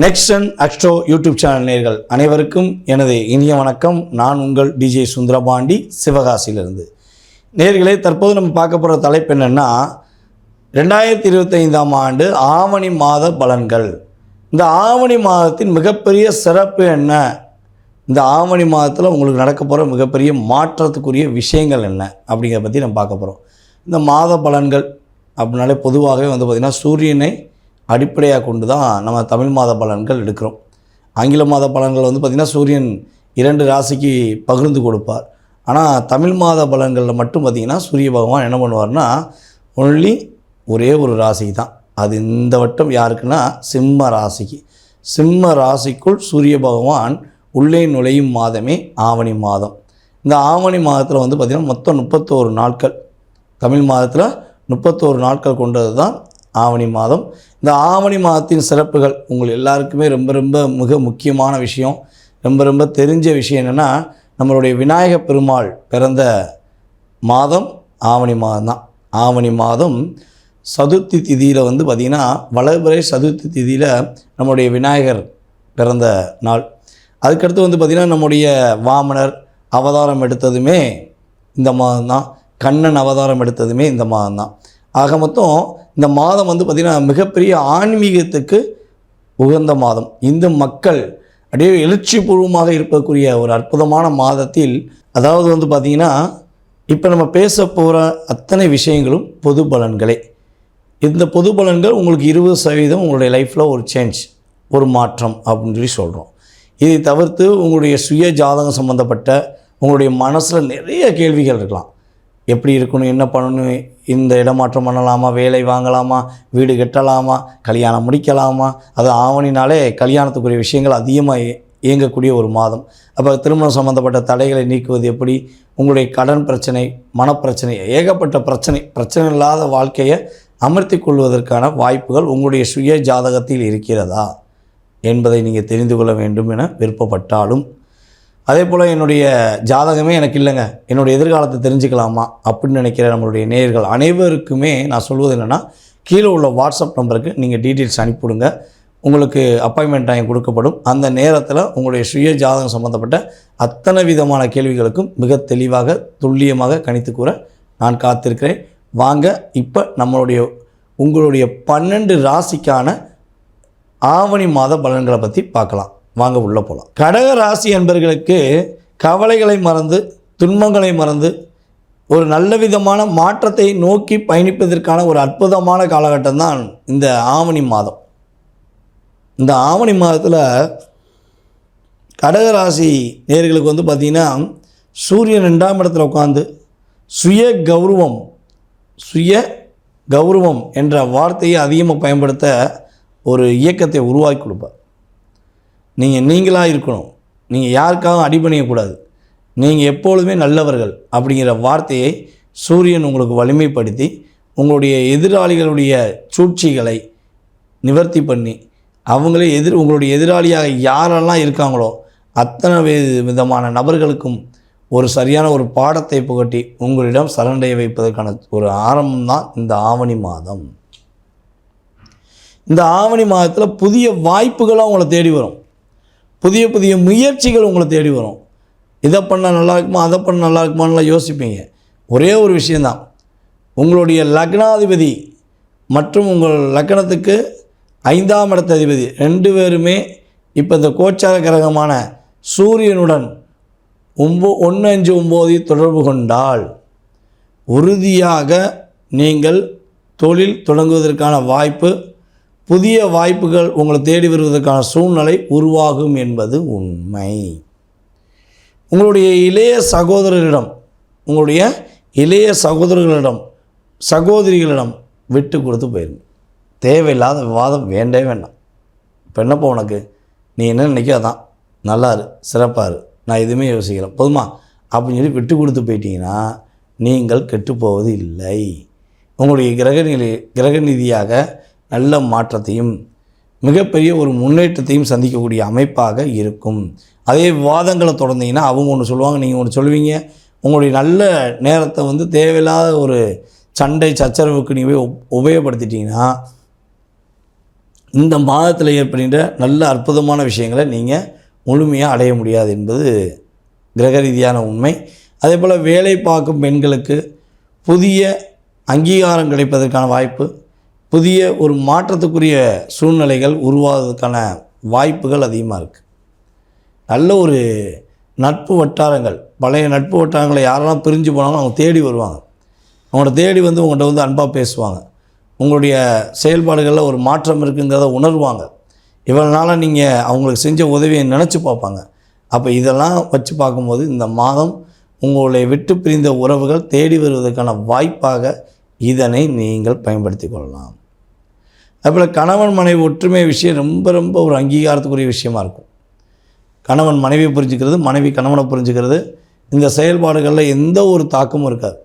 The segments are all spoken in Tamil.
நெக்ஸ்டன் அக்ஸ்ட்ரோ யூடியூப் சேனல் நேர்கள் அனைவருக்கும் எனது இனிய வணக்கம். நான் உங்கள் டிஜே சுந்தரபாண்டி சிவகாசியிலிருந்து. நேர்களே தற்போது நம்ம பார்க்க போகிற தலைப்பு என்னென்னா ரெண்டாயிரத்தி இருபத்தைந்தாம் ஆண்டு ஆவணி மாத பலன்கள். இந்த ஆவணி மாதத்தின் மிகப்பெரிய சிறப்பு என்ன? இந்த ஆவணி மாதத்தில் உங்களுக்கு நடக்க போகிற மிகப்பெரிய மாற்றத்துக்குரிய விஷயங்கள் என்ன? அப்படிங்கிறத பற்றி நம்ம பார்க்க போகிறோம் இந்த மாத பலன்கள் அப்படின்னாலே பொதுவாகவே வந்து பார்த்திங்கன்னா சூரியனை அடிப்படையாக கொண்டு தான் நம்ம தமிழ் மாத பலன்கள் எடுக்கிறோம். ஆங்கில மாத பலன்கள் வந்து பார்த்திங்கன்னா சூரியன் இரண்டு ராசிக்கு பகிர்ந்து கொடுப்பார். ஆனால் தமிழ் மாத பலன்களில் மட்டும் பார்த்திங்கன்னா சூரிய பகவான் என்ன பண்ணுவார்னா ஒன்லி ஒரே ஒரு ராசிக்கு தான் அது இந்த வட்டம் யாருக்குன்னா சிம்ம ராசிக்கு. சிம்ம ராசிக்குள் சூரிய பகவான் உள்ளே நுழையும் மாதமே ஆவணி மாதம். இந்த ஆவணி மாதத்தில் வந்து பார்த்திங்கன்னா மொத்தம் முப்பத்தோரு நாட்கள். தமிழ் மாதத்தில் முப்பத்தோரு நாட்கள் கொண்டது தான் ஆவணி மாதம். இந்த ஆவணி மாதத்தின் சிறப்புகள் உங்கள் எல்லாருக்குமே ரொம்ப ரொம்ப மிக முக்கியமான விஷயம். ரொம்ப ரொம்ப தெரிஞ்ச விஷயம் என்னென்னா நம்மளுடைய விநாயக பெருமாள் பிறந்த மாதம் ஆவணி மாதம் தான் ஆவணி மாதம் சதுர்த்தி திதியில் வந்து பார்த்திங்கன்னா வளர்பிறை சதுர்த்தி திதியில் நம்முடைய விநாயகர் பிறந்த நாள். அதுக்கடுத்து வந்து பார்த்திங்கன்னா நம்முடைய வாமனர் அவதாரம் எடுத்ததுமே இந்த மாதம் தான் கண்ணன் அவதாரம் எடுத்ததுமே இந்த மாதம் தான் ஆக மொத்தம் இந்த மாதம் வந்து பார்த்திங்கன்னா மிகப்பெரிய ஆன்மீகத்துக்கு உகந்த மாதம். இந்து மக்கள் அப்படியே எழுச்சிபூர்வமாக இருக்கக்கூடிய ஒரு அற்புதமான மாதத்தில் அதாவது வந்து பார்த்திங்கன்னா இப்போ நம்ம பேச போகிற அத்தனை விஷயங்களும் பொது பலன்களே. இந்த பொது பலன்கள் உங்களுக்கு இருபது சதவீதம் உங்களுடைய லைஃப்பில் ஒரு சேஞ்ச் ஒரு மாற்றம் அப்படின்னு சொல்லி சொல்கிறோம் இதை தவிர்த்து உங்களுடைய சுய ஜாதகம் சம்மந்தப்பட்ட உங்களுடைய மனசில் நிறைய கேள்விகள் இருக்கலாம். எப்படி இருக்கணும் என்ன பண்ணணும் இந்த இடமாற்றம் பண்ணலாமா? வேலை வாங்கலாமா? வீடு கட்டலாமா? கல்யாணம் முடிக்கலாமா? அது ஆவணினாலே கல்யாணத்துக்குரிய விஷயங்கள் அதிகமாக இயங்கக்கூடிய ஒரு மாதம். அப்போ திருமணம் சம்மந்தப்பட்ட தடைகளை நீக்குவது எப்படி? உங்களுடைய கடன் பிரச்சனை மனப்பிரச்சனை ஏகப்பட்ட பிரச்சனை பிரச்சனை இல்லாத வாழ்க்கையை அமர்த்தி கொள்வதற்கான வாய்ப்புகள் உங்களுடைய சுய ஜாதகத்தில் இருக்கிறதா? என்பதை நீங்கள் தெரிந்து கொள்ள வேண்டும் என விருப்பப்பட்டாலும் அதே போல் என்னுடைய ஜாதகமே எனக்கு இல்லைங்க. என்னுடைய எதிர்காலத்தை தெரிஞ்சுக்கலாமா அப்படின்னு நினைக்கிற நம்மளுடைய நேயர்கள் அனைவருக்குமே நான் சொல்வது என்னென்னா கீழே உள்ள வாட்ஸ்அப் நம்பருக்கு நீங்கள் டீட்டெயில்ஸ் அனுப்பிவிடுங்க. உங்களுக்கு அப்பாயின்மெண்ட் டைம் கொடுக்கப்படும். அந்த நேரத்தில் உங்களுடைய சுய ஜாதகம் சம்மந்தப்பட்ட அத்தனை விதமான கேள்விகளுக்கும் மிக தெளிவாக துல்லியமாக கணித்து கூற நான் காத்திருக்கிறேன். வாங்க இப்போ நம்மளுடைய உங்களுடைய பன்னெண்டு ராசிக்கான ஆவணி மாத பலன்களை பற்றி பார்க்கலாம். வாங்க உள்ளே போகலாம் கடக ராசி என்பர்களுக்கு கவலைகளை மறந்து துன்பங்களை மறந்து ஒரு நல்ல விதமான மாற்றத்தை நோக்கி பயணிப்பதற்கான ஒரு அற்புதமான காலகட்டம் தான் இந்த ஆவணி மாதம். இந்த ஆவணி மாதத்தில் கடகராசி நேர்களுக்கு வந்து பார்த்திங்கன்னா சூரியன் ரெண்டாம் இடத்துல உட்காந்து சுய கௌரவம் சுய கௌரவம் என்ற வார்த்தையை அதிகமாக பயன்படுத்த ஒரு இயக்கத்தை உருவாக்கி கொடுப்பார். நீங்கள் நீங்களாக இருக்கணும். நீங்கள் யாருக்காகவும் அடிபணியக்கூடாது. நீங்கள் எப்பொழுதுமே நல்லவர்கள் அப்படிங்கிற வார்த்தையை சூரியன் உங்களுக்கு வலிமைப்படுத்தி உங்களுடைய எதிராளிகளுடைய சூழ்ச்சிகளை நிவர்த்தி பண்ணி அவங்களே எதிர் உங்களுடைய எதிராளியாக யாரெல்லாம் இருக்காங்களோ அத்தனை விதமான நபர்களுக்கும் ஒரு சரியான ஒரு பாடத்தை புகட்டி உங்களிடம் சரணடைய வைப்பதற்கான ஒரு ஆரம்பம் தான் இந்த ஆவணி மாதம். இந்த ஆவணி மாதத்தில் புதிய வாய்ப்புகளாக உங்களை தேடி வரும். புதிய புதிய முயற்சிகள் உங்களை தேடி வரும். இதை பண்ணால் நல்லா இருக்குமா அதை பண்ண நல்லா இருக்குமான்லாம் யோசிப்பீங்க. ஒரே ஒரு விஷயந்தான் உங்களுடைய லக்னாதிபதி மற்றும் உங்கள் லக்னத்துக்கு ஐந்தாம் இடத்த அதிபதி ரெண்டு பேருமே இப்போ இந்த கோச்சார கிரகமான சூரியனுடன் ஒம்போ ஒன்று அஞ்சு ஒம்போதை தொடர்பு கொண்டால் உறுதியாக நீங்கள் தொழில் தொடங்குவதற்கான வாய்ப்பு புதிய வாய்ப்புகள் உங்களை தேடி வருவதற்கான சூழ்நிலை உருவாகும் என்பது உண்மை. உங்களுடைய இளைய சகோதரரிடம் உங்களுடைய இளைய சகோதரர்களிடம் சகோதரிகளிடம் விட்டு கொடுத்து போயிருங்க தேவையில்லாத விவாதம் வேண்டவே வேண்டாம். இப்போ என்னப்போ உனக்கு? நீ என்ன நினைக்க அதான் நல்லாரு சிறப்பாக நான் எதுவுமே யோசிக்கிறேன் போதுமா? அப்படின்னு சொல்லி விட்டு கொடுத்து போயிட்டீங்கன்னா நீங்கள் கெட்டுப்போவது இல்லை. உங்களுடைய கிரக நிலை கிரக நிதியாக நல்ல மாற்றத்தையும் மிகப்பெரிய ஒரு முன்னேற்றத்தையும் சந்திக்கக்கூடிய அமைப்பாக இருக்கும். அதே விவாதங்களை தொடர்ந்தீங்கன்னா அவங்க ஒன்று சொல்லுவாங்க நீங்கள் ஒன்று சொல்லுவீங்க. உங்களுடைய நல்ல நேரத்தை வந்து தேவையில்லாத ஒரு சண்டை சச்சரவுக்கு நீங்கள் போய் உபயோகப்படுத்திட்டீங்கன்னா இந்த மாதத்தில் ஏற்படுகின்ற நல்ல அற்புதமான விஷயங்களை நீங்கள் முழுமையாக அடைய முடியாது என்பது கிரக ரீதியான உண்மை. அதே போல் வேலை பார்க்கும் பெண்களுக்கு புதிய அங்கீகாரம் கிடைப்பதற்கான வாய்ப்பு புதிய ஒரு மாற்றத்துக்குரிய சூழ்நிலைகள் உருவாவதற்கான வாய்ப்புகள் அதிகமாக இருக்குது நல்ல ஒரு நட்பு வட்டாரங்கள் பழைய நட்பு வட்டாரங்களை யாரெல்லாம் பிரிஞ்சு போனாலும் அவங்க தேடி வருவாங்க. அவங்கள தேடி வந்து உங்கள்கிட்ட வந்து அன்பாக பேசுவாங்க. உங்களுடைய செயல்பாடுகளில் ஒரு மாற்றம் இருக்குங்கிறத உணர்வாங்க. இவ்வளோ நாளாக நீங்கள் அவங்களுக்கு செஞ்ச உதவியை நினச்சி பார்ப்பாங்க. அப்போ இதெல்லாம் வச்சு பார்க்கும்போது இந்த மாதம் உங்களை விட்டு பிரிந்த உறவுகள் தேடி வருவதற்கான வாய்ப்பாக இதனை நீங்கள் பயன்படுத்தி கொள்ளலாம். அதுபோல் கணவன் மனைவி ஒற்றுமை விஷயம் ரொம்ப ரொம்ப ஒரு அங்கீகாரத்துக்குரிய விஷயமா இருக்கும். கணவன் மனைவியை புரிஞ்சுக்கிறது மனைவி கணவனை புரிஞ்சுக்கிறது. இந்த செயல்பாடுகளில் எந்த ஒரு தாக்கமும் இருக்காது.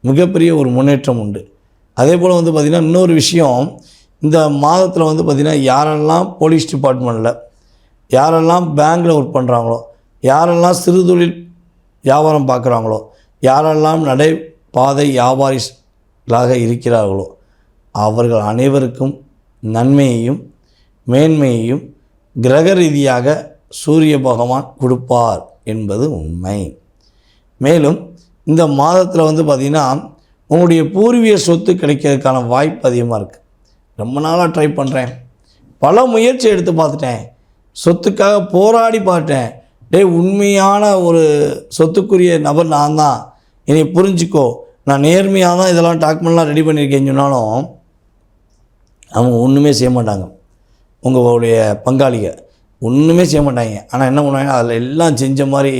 மிகப்பெரிய ஒரு முன்னேற்றம் உண்டு. அதே போல் வந்து பார்த்திங்கன்னா இன்னொரு விஷயம் இந்த மாதத்தில் வந்து பார்த்திங்கன்னா யாரெல்லாம் போலீஸ் டிபார்ட்மெண்ட்டில் யாரெல்லாம் பேங்க்கில் ஒர்க் பண்ணுறாங்களோ யாரெல்லாம் சிறு தொழில் வியாபாரம் பார்க்குறாங்களோ யாரெல்லாம் நடைபாதை வியாபாரிகளாக இருக்கிறார்களோ அவர்கள் அனைவருக்கும் நன்மையையும் மேன்மையையும் கிரக ரீதியாக சூரிய பகவான் கொடுப்பார் என்பது உண்மை. மேலும் இந்த மாதத்தில் வந்து பார்த்திங்கன்னா உங்களுடைய பூர்வீக சொத்து கிடைக்கிறதுக்கான வாய்ப்பு அதிகமாக இருக்குது ரொம்ப நாளாக ட்ரை பண்ணுறேன் பல முயற்சி எடுத்து பார்த்துட்டேன். சொத்துக்காக போராடி பார்த்தேன் டேய் உண்மையான ஒரு சொத்துக்குரிய நபர் நான் தான். என்னை புரிஞ்சுக்கோ. நான் நேர்மையாக தான் இதெல்லாம் டாக்குமெண்ட்லாம் ரெடி பண்ணியிருக்கேன்னு சொன்னாலும் அவங்க ஒன்றுமே செய்ய மாட்டாங்க. உங்களுடைய பங்காளிக ஒன்றுமே செய்ய மாட்டாங்க. ஆனால் என்ன பண்ணுவாங்க? அதில் எல்லாம் செஞ்ச மாதிரி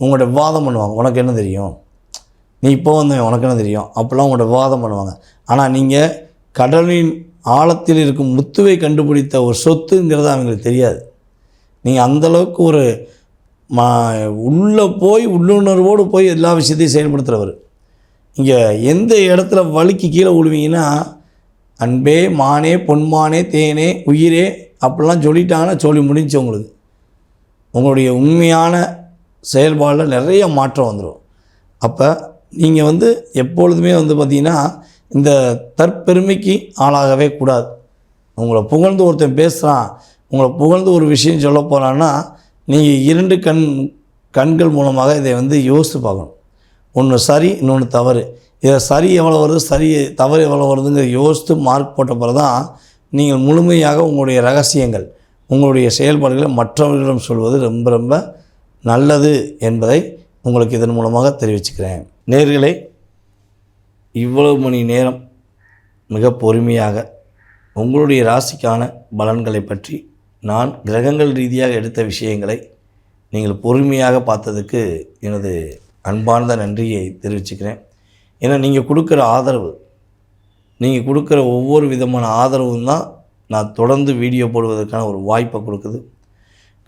உங்களோட வாதம் பண்ணுவாங்க. உனக்கு என்ன தெரியும்? நீ இப்போ வந்து உனக்கு என்ன தெரியும்? அப்போல்லாம் உங்களோட வாதம் பண்ணுவாங்க. ஆனால் நீங்கள் கடலின் ஆழத்தில் இருக்கும் முத்துவை கண்டுபிடித்த ஒரு சொத்துங்கிறது அவங்களுக்கு தெரியாது. நீங்கள் அந்தளவுக்கு ஒரு மா உள்ளே போய் உள்ளுணர்வோடு போய் எல்லா விஷயத்தையும் செயல்படுத்துகிறவர் இங்கே எந்த இடத்துல வலிக்கு கீழே விழுவீங்கன்னா அன்பே மானே பொன்மானே தேனே உயிரே அப்படிலாம் சொல்லிட்டாங்கன்னா சொல்லி முடிஞ்சு உங்களுக்கு. உங்களுடைய உண்மையான செயல்பாடில் நிறைய மாற்றம் வந்துடும் அப்போ நீங்கள் வந்து எப்பொழுதுமே வந்து பார்த்திங்கன்னா இந்த தற்பெருமைக்கு ஆளாகவே கூடாது. உங்களை புகழ்ந்து ஒருத்தன் பேசுகிறான் உங்களை புகழ்ந்து ஒரு விஷயம் சொல்ல போகிறான்னா நீங்கள் இரண்டு கண் கண்கள் மூலமாக இதை வந்து யோசித்து பார்க்கணும். ஒன்று சரி இன்னொன்று தவறு. இதை சரி எவ்வளோ வருது சரி தவறு எவ்வளோ வருதுங்கிற யோசித்து மார்க் போட்ட பிறகு தான் நீங்கள் முழுமையாக உங்களுடைய ரகசியங்கள் உங்களுடைய செயல்பாடுகளை மற்றவர்களிடம் சொல்வது ரொம்ப ரொம்ப நல்லது என்பதை உங்களுக்கு இதன் மூலமாக தெரிவிச்சுக்கிறேன். நேர்களை இவ்வளவு மணி நேரம் மிக பொறுமையாக உங்களுடைய ராசிக்கான பலன்களை பற்றி நான் கிரகங்கள் ரீதியாக எடுத்த விஷயங்களை நீங்கள் பொறுமையாக பார்த்ததுக்கு எனது அன்பார்ந்த நன்றியை தெரிவிச்சுக்கிறேன். ஏன்னா நீங்கள் கொடுக்குற ஆதரவு நீங்கள் கொடுக்குற ஒவ்வொரு விதமான ஆதரவும் தான் நான் தொடர்ந்து வீடியோ போடுவதற்கான ஒரு வாய்ப்பை கொடுக்குது.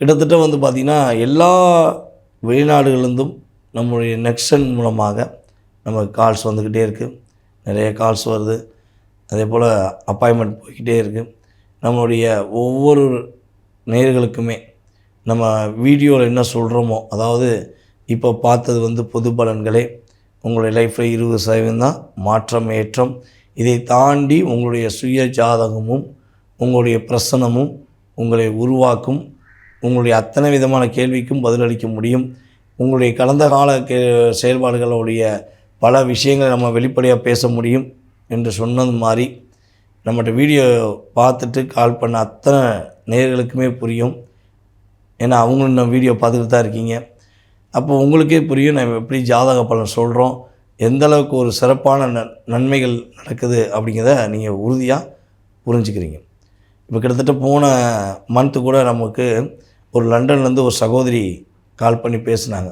கிட்டத்தட்ட வந்து பார்த்திங்கன்னா எல்லா வெளிநாடுகளிலிருந்தும் நம்முடைய நெக்ஷன் மூலமாக நமக்கு கால்ஸ் வந்துக்கிட்டே இருக்குது நிறைய கால்ஸ் வருது. அதே போல் அப்பாயின்மெண்ட் போய்கிட்டே இருக்குது நம்மளுடைய ஒவ்வொரு நேர்களுக்குமே நம்ம வீடியோவில் என்ன சொல்கிறோமோ அதாவது இப்போ பார்த்தது வந்து பொது பலன்களே. உங்களுடைய லைஃப்பில் இருபது சதவீதம் தான் மாற்றம் ஏற்றம். இதை தாண்டி உங்களுடைய சுய ஜாதகமும் உங்களுடைய பிரசனமும் உங்களை உருவாக்கும் உங்களுடைய அத்தனை விதமான கேள்விக்கும் பதிலளிக்க முடியும். உங்களுடைய கடந்த கால கே செயல்பாடுகளுடைய பல விஷயங்களை நம்ம வெளிப்படையாக பேச முடியும் என்று சொன்னது மாதிரி நம்மகிட்ட வீடியோ பார்த்துட்டு கால் பண்ண அத்தனை நேர்களுக்குமே புரியும். ஏன்னா அவங்களும் நம்ம வீடியோ பார்த்துக்கிட்டு தான் இருக்கீங்க. அப்போ உங்களுக்கே புரியும் நம்ம எப்படி ஜாதக பலன் சொல்கிறோம் எந்த அளவுக்கு ஒரு சிறப்பான நன் நன்மைகள் நடக்குது அப்படிங்கிறத நீங்கள் உறுதியாக புரிஞ்சுக்கிறீங்க. இப்போ கிட்டத்தட்ட போன மந்த்து கூட நமக்கு ஒரு லண்டன்லேருந்து ஒரு சகோதரி கால் பண்ணி பேசுனாங்க.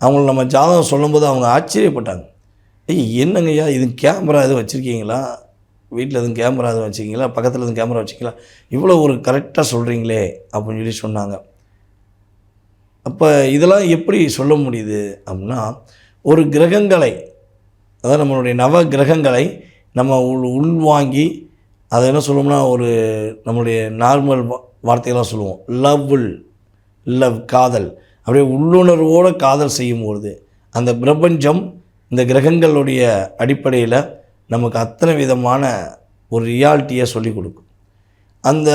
அவங்கள நம்ம ஜாதகம் சொல்லும்போது அவங்க ஆச்சரியப்பட்டாங்க. ஐய் என்னங்கய்யா இது கேமரா எதுவும் வச்சுருக்கீங்களா? வீட்டில் எதுவும் கேமரா எதுவும் வச்சுருக்கீங்களா? பக்கத்தில் எதுவும் கேமரா வச்சுருக்கீங்களா? இவ்வளோ ஒரு கரெக்டாக சொல்கிறீங்களே அப்படின்னு சொல்லி சொன்னாங்க. அப்போ இதெல்லாம் எப்படி சொல்ல முடியுது அப்படின்னா ஒரு கிரகங்களை அதாவது நம்மளுடைய நவ கிரகங்களை நம்ம உள் உள்வாங்கி அதை என்ன சொல்லுவோம்னா ஒரு நம்மளுடைய நார்மல் வார்த்தைகளாக சொல்லுவோம். லவ்வில் லவ் காதல். அப்படியே உள்ளுணர்வோடு காதல் செய்யும்பொழுது அந்த பிரபஞ்சம் இந்த கிரகங்களுடைய அடிப்படையில் நமக்கு அத்தனை விதமான ஒரு ரியாலிட்டியை சொல்லிக் கொடுக்கும். அந்த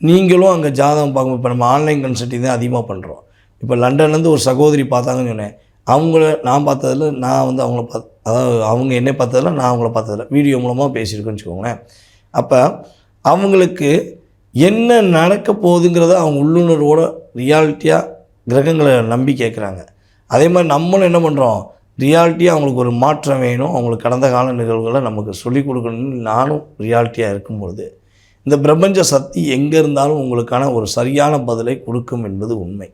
நீங்களும் அங்கே ஜாதகம் பார்க்கும்போது இப்போ நம்ம ஆன்லைன் கன்சல்ட்டிங் தான் அதிகமாக பண்ணுறோம் இப்போ லண்டன்லேருந்து ஒரு சகோதரி பார்த்தாங்கன்னு சொன்னேன். அவங்கள நான் பார்த்ததில் நான் வந்து அவங்கள பார்த்து அதாவது அவங்க என்னை பார்த்ததில்ல நான் அவங்கள பார்த்ததில்ல. வீடியோ மூலமாக பேசியிருக்கேன்னு வச்சுக்கோங்களேன். அப்போ அவங்களுக்கு என்ன நடக்க போகுதுங்கிறத அவங்க உள்ளுணர்வோட ரியாலிட்டியாக கிரகங்களை நம்பி கேட்குறாங்க. அதே மாதிரி நம்மளும் என்ன பண்ணுறோம் ரியாலிட்டியாக அவங்களுக்கு ஒரு மாற்றம் வேணும். அவங்களுக்கு கடந்த கால நிகழ்வுகளை நமக்கு சொல்லிக் கொடுக்கணும்னு நானும் ரியாலிட்டியாக இருக்கும்பொழுது இந்த பிரபஞ்ச சக்தி எங்கே இருந்தாலும் உங்களுக்கான ஒரு சரியான பதிலை கொடுக்கும் என்பது உண்மை.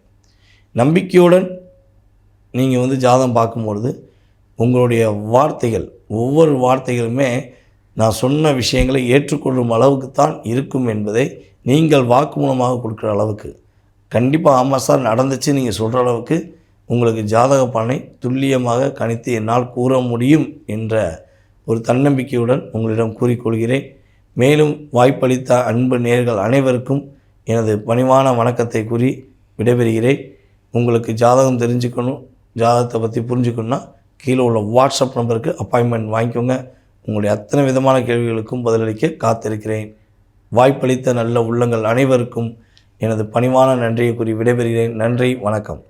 நம்பிக்கையுடன் நீங்கள் வந்து ஜாதகம் பார்க்கும்பொழுது உங்களுடைய வார்த்தைகள் ஒவ்வொரு வார்த்தைகளுமே நான் சொன்ன விஷயங்களை ஏற்றுக்கொள்ளும் அளவுக்கு தான் இருக்கும் என்பதை நீங்கள் வாக்குமூலமாக கொடுக்குற அளவுக்கு. கண்டிப்பாக ஆமாம் சார் நடந்துச்சு நீங்கள் சொல்கிற அளவுக்கு உங்களுக்கு ஜாதக பலனை துல்லியமாக கணித்து என்னால் கூற முடியும் என்ற ஒரு தன்னம்பிக்கையுடன் உங்களிடம் கூறிக்கொள்கிறேன். மேலும் வாய்ப்பளித்த அன்பு நேர்கள் அனைவருக்கும் எனது பணிவான வணக்கத்தை கூறி விடைபெறுகிறேன். உங்களுக்கு ஜாதகம் தெரிஞ்சுக்கணும் ஜாதகத்தை பற்றி புரிஞ்சுக்கணுன்னா கீழே உள்ள வாட்ஸ்அப் நம்பருக்கு அப்பாயின்மெண்ட் வாங்கிக்கோங்க. உங்களுடைய அத்தனை விதமான கேள்விகளுக்கும் பதிலளிக்க காத்திருக்கிறேன். வாய்ப்பளித்த நல்ல உள்ளங்கள் அனைவருக்கும் எனது பணிவான நன்றியை கூறி விடைபெறுகிறேன். நன்றி வணக்கம்.